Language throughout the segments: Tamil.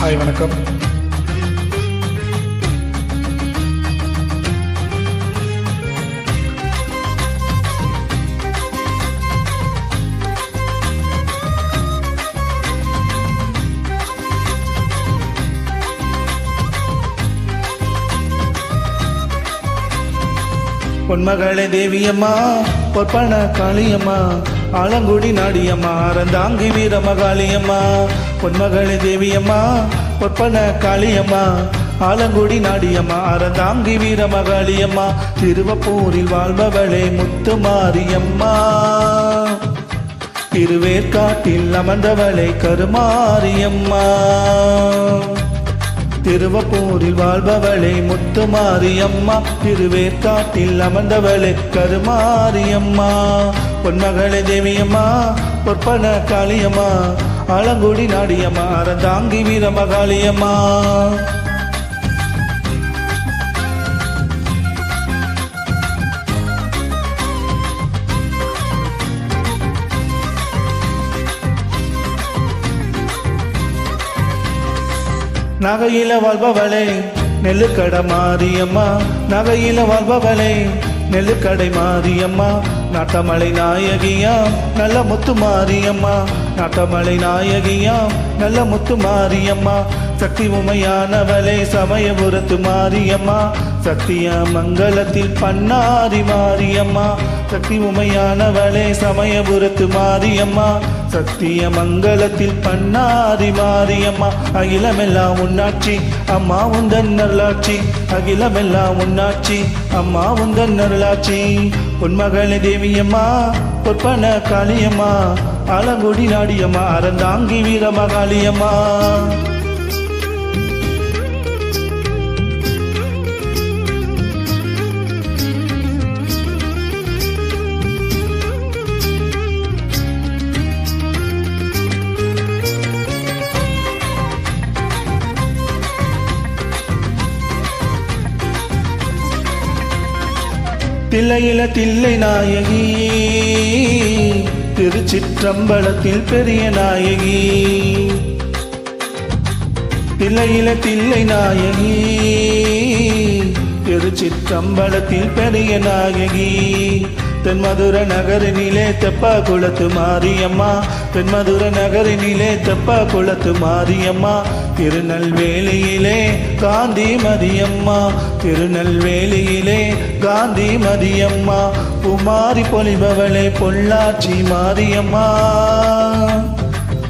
ஹாய் வணக்கம். பொன்மகளே தேவியம்மா பொற்பன காளியம்மா ஆலங்குடி நாடியம்மா அறந்தாங்கி வீரமகாளியம்மா பொன்மகளே தேவியம்மா பொற்பன காளியம்மா ஆலங்குடி நாடியம்மா அறந்தாங்கி வீரமகாளியம்மா திருவப்பூரில் வாழ்பவளே முத்து மாரியம்மா திருவேற்காட்டில் அமர்ந்தவளை கருமாரியம்மா. திருவப்பூரில் வாழ்பவளை முத்துமாரியம்மா திருவேற்காட்டில் அமர்ந்தவளை கருமாரியம்மா. பொன்மகளே தேவியம்மா பொற்பன காளியம்மா ஆலங்குடி நாடியம்மா அறந்தாங்கி வீரமகாளியம்மா நகையில வாழ்பவளே நெல்லுக்கடை மாரியம்மா. நகையில வாழ்பவளே நெல்லுக்கடை மாரியம்மா. நாட்டமலை நாயகியாம் நல்ல முத்து மாரியம்மா. நாட்டமலை நாயகியாம் நல்ல முத்து மாரியம்மா. சக்தி உமையானவளே சமயபுரத்து மாரியம்மா. சத்திய மங்களத்தில் பன்னாரி மாரியம்மா. சக்தி உமையானவளே சமயபுரத்து மாரியம்மா. சத்திய மங்களத்தில் பன்னாரி மாரியம்மா. அகிலமெல்லாம் உன்னாட்சி அம்மா உந்தன் நல்லாட்சி அகிலமெல்லாம் உன்னாட்சி அம்மா உந்தன் நல்லாட்சி பொன்மகளே தேவியம்மா பொற்பன காளியம்மா. ஆலங்குடி நாடியம்மா அறந்தாங்கி வீரமகாளியம்மா. தில்லையில தில்லை நாயகி. திருச்சிற்றம்பலத்தில் பெரிய நாயகி. தில்லையில தில்லை நாயகி. திருச்சிற்றம்பலத்தில் பெரிய நாயகி. தென் மதுர நகரினிலே தெப்பா குளத்து மாரியம்மா. தென் மதுர நகரினிலே தெப்பா குளத்து மாரியம்மா. திருநெல்வேலியிலே காந்தி மதியம்மா. திருநெல்வேலியிலே காந்தி மதியம்மா குமாரி பொலிபவளே பொள்ளாச்சி மாரியம்மா.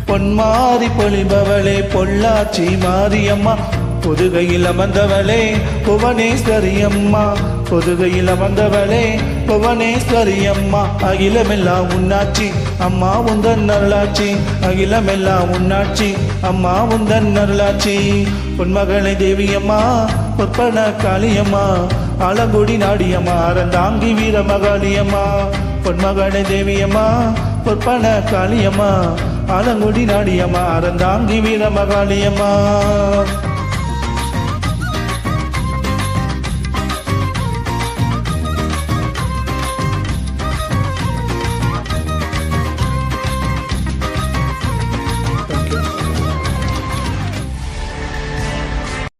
பொன்மாரி பொலிபவளே பொள்ளாச்சி மாரியம்மா. பொதுகையில் அமர்ந்தவளே புவனேஸ்வரி அம்மா பொதுகையில் அமர்ந்தவளே புவனேஸ்வரி அம்மா அகிலமெல்லாம் உன்னாட்சி அம்மா உந்தன் அருளாட்சி. அகிலமெல்லாம் உன்னாட்சி அம்மா உந்தன் அருளாட்சி. பொன்மகளை தேவியம்மா பொற்பன காளியம்மா. ஆலங்குடி நாடியம்மா அறந்தாங்கி வீர வீரமகாளியம்மா பொன்மகளே தேவியம்மா பொற்பன காளியம்மா ஆலங்குடி நாடியம்மா அறந்தாங்கி வீர வீரமகாளியம்மா.